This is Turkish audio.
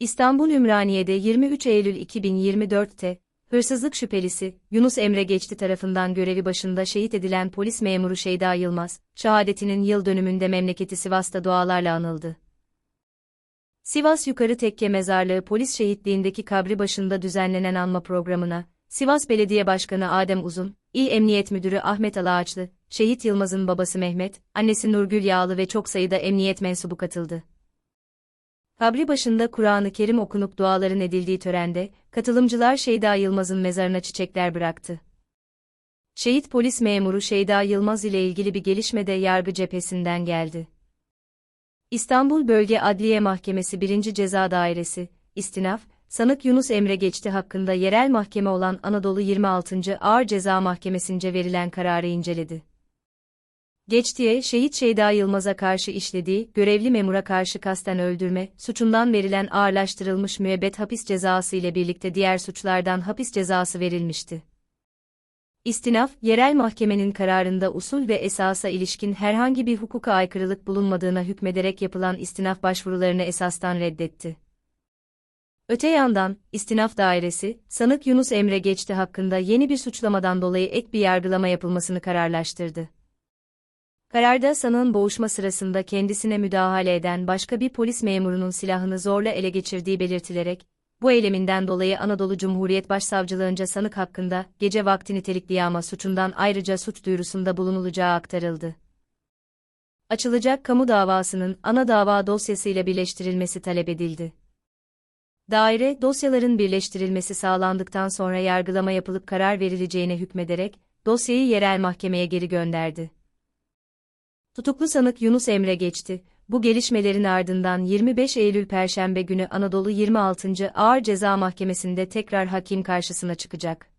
İstanbul Ümraniye'de 23 Eylül 2024'te, hırsızlık şüphelisi, Yunus Emre Geçti tarafından görevi başında şehit edilen polis memuru Şeyda Yılmaz, şehadetinin yıl dönümünde memleketi Sivas'ta dualarla anıldı. Sivas Yukarı Tekke Mezarlığı Polis Şehitliğindeki kabri başında düzenlenen anma programına, Sivas Belediye Başkanı Adem Uzun, İl Emniyet Müdürü Ahmet Alaağaçlı, Şehit Yılmaz'ın babası Mehmet, annesi Nurgül Yağlı ve çok sayıda emniyet mensubu katıldı. Kabri başında Kur'an-ı Kerim okunup duaların edildiği törende, katılımcılar Şeyda Yılmaz'ın mezarına çiçekler bıraktı. Şehit polis memuru Şeyda Yılmaz ile ilgili bir gelişme de yargı cephesinden geldi. İstanbul Bölge Adliye Mahkemesi 1. Ceza Dairesi, İstinaf, sanık Yunus Emre Geçti hakkında yerel mahkeme olan Anadolu 26. Ağır Ceza Mahkemesi'nce verilen kararı inceledi. Geçtiye, şehit Şeyda Yılmaz'a karşı işlediği, görevli memura karşı kasten öldürme, suçundan verilen ağırlaştırılmış müebbet hapis cezası ile birlikte diğer suçlardan hapis cezası verilmişti. İstinaf, yerel mahkemenin kararında usul ve esasa ilişkin herhangi bir hukuka aykırılık bulunmadığına hükmederek yapılan istinaf başvurularını esastan reddetti. Öte yandan, istinaf dairesi, sanık Yunus Emre Geçti hakkında yeni bir suçlamadan dolayı ek bir yargılama yapılmasını kararlaştırdı. Kararda sanığın boğuşma sırasında kendisine müdahale eden başka bir polis memurunun silahını zorla ele geçirdiği belirtilerek, bu eyleminden dolayı Anadolu Cumhuriyet Başsavcılığınca sanık hakkında gece vakti nitelikli yağma suçundan ayrıca suç duyurusunda bulunulacağı aktarıldı. Açılacak kamu davasının ana dava dosyasıyla birleştirilmesi talep edildi. Daire, dosyaların birleştirilmesi sağlandıktan sonra yargılama yapılıp karar verileceğine hükmederek, dosyayı yerel mahkemeye geri gönderdi. Tutuklu sanık Yunus Emre geçti. Bu gelişmelerin ardından 25 Eylül Perşembe günü Anadolu 26. Ağır Ceza Mahkemesi'nde tekrar hakim karşısına çıkacak.